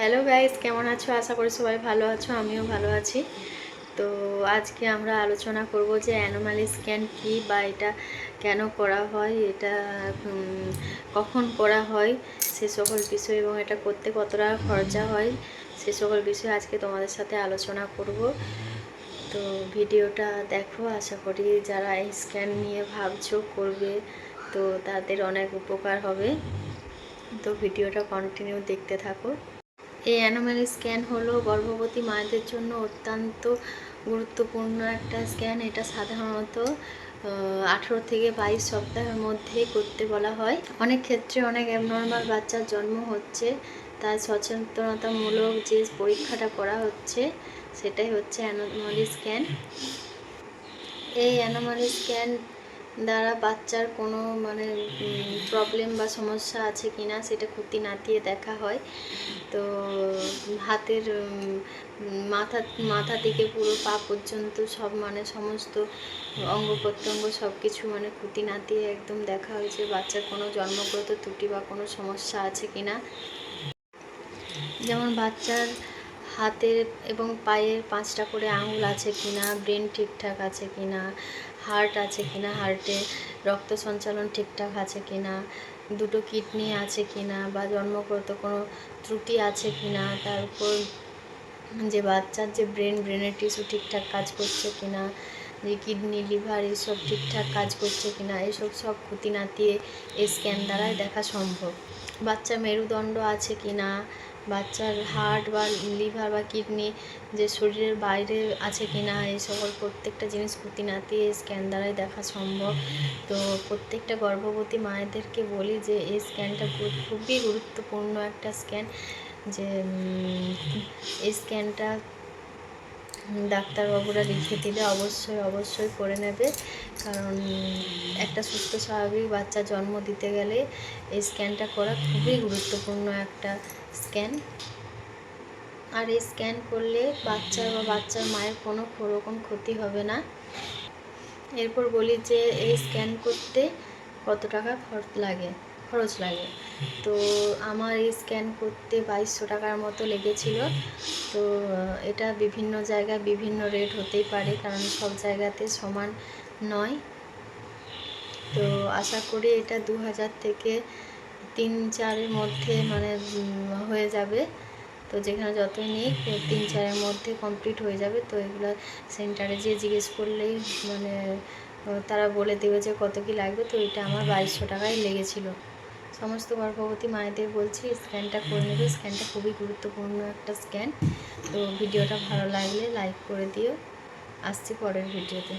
Hello guys কেমন আছো? আশা করি সবাই ভালো আছো, আমিও ভালো আছি। তো আজকে আমরা আলোচনা করব যে অ্যানোমালি স্ক্যান কি বা এটা কেন করা হয়, এটা কখন করা হয়, সে সকল বিষয় এবং এটা করতে কত টাকা খরচা হয়, সে সকল বিষয়ে আজকে তোমাদের সাথে আলোচনা করব। তো ভিডিওটা দেখো, আশা করি যারা এই স্ক্যান নিয়ে ভাবছ করবে, তো তাদের অনেক উপকার হবে। তো ভিডিওটা কন্টিনিউ দেখতে থাকো। এই অ্যানোমালি স্ক্যান হলো গর্ভবতী মায়েদের জন্য অত্যন্ত গুরুত্বপূর্ণ একটা স্ক্যান। এটা সাধারণত আঠেরো থেকে বাইশ সপ্তাহের মধ্যেই করতে বলা হয়। অনেক ক্ষেত্রে অনেক অ্যাবনর্মাল বাচ্চার জন্ম হচ্ছে। তাই সচেতনতামূলক যে পরীক্ষাটা করা হচ্ছে, সেটাই হচ্ছে অ্যানোমালি স্ক্যান। এই অ্যানোমালি স্ক্যান দ্বারা বাচ্চার কোনো মানে প্রবলেম বা সমস্যা আছে কি না সেটা খুঁটি নাতিয়ে দেখা হয়। তো হাতের মাথা মাথা থেকে পুরো পা পর্যন্ত সব মানে সমস্ত অঙ্গ প্রত্যঙ্গ সব কিছু মানে খুঁটি নাতিয়ে একদম দেখা হয় যে বাচ্চার কোনো জন্মগত ত্রুটি বা কোনো সমস্যা আছে কি না যেমন বাচ্চার হাতের এবং পায়ের পাঁচটা করে আঙুল আছে কিনা, ব্রেন ঠিকঠাক আছে কিনা হার্ট আছে কিনা হার্টে রক্ত সঞ্চালন ঠিকঠাক আছে কিনা দুটো কিডনি আছে কিনা বা জন্মগত কোনো ত্রুটি আছে কিনা তারপর যে বাচ্চার যে ব্রেন, ব্রেনের টিস্যু ঠিকঠাক কাজ করছে কিনা যে কিডনি, লিভার এইসব ঠিকঠাক কাজ করছে কিনা এইসব সব খুঁটি নাতিয়ে এই স্ক্যান দ্বারাই দেখা সম্ভব। বাচ্চা মেরুদণ্ড আছে কিনা বাচ্চার হার্ট বা লিভার বা কিডনি যে শরীরের বাইরে আছে কি না, এই সকল প্রত্যেকটা জিনিস খুঁটি নাতি স্ক্যান দ্বারাই দেখা সম্ভব। তো প্রত্যেকটা গর্ভবতী মায়েদেরকে বলি যে, এই স্ক্যানটা খুবই গুরুত্বপূর্ণ একটা স্ক্যান যে এই স্ক্যানটা ডাক্তারবাবুরা লিখে দিলে অবশ্যই অবশ্যই করে নেবে। কারণ একটা সুস্থ, স্বাভাবিক বাচ্চা জন্ম দিতে গেলে এই স্ক্যানটা করা খুবই গুরুত্বপূর্ণ একটা স্ক্যান আর এই স্ক্যান করলে বাচ্চা বা বাচ্চার মায়ের কোনো রকম ক্ষতি হবে না। এরপর বলি যে এই স্ক্যান করতে কত টাকা খরচ লাগে? খরচ লাগে। তো আমার এই স্ক্যান করতে বাইশশো টাকার মতো লেগেছিল। তো এটা বিভিন্ন জায়গায় বিভিন্ন রেট হতেই পারে, কারণ সব জায়গাতে সমান নয়। তো আশা করি এটা দু হাজার থেকে তিন চারের মধ্যে মানে যাবে। তো যেখানে যতই নিই তিন চারের মধ্যে কমপ্লিট হয়ে যাবে। তো এগুলো সেন্টারে যেয়ে জিজ্ঞেস করলেই মানে তারা বলে দেবে যে কত কি লাগবে। তো এটা আমার বাইশশো টাকায় লেগেছিল। সমস্ত গর্ভবতী মায়েদের বলছি স্ক্যানটা করে নেবে। স্ক্যানটা খুবই গুরুত্বপূর্ণ একটা স্ক্যান তো ভিডিওটা ভালো লাগলে লাইক করে দিও। আসছি পরের ভিডিওতে।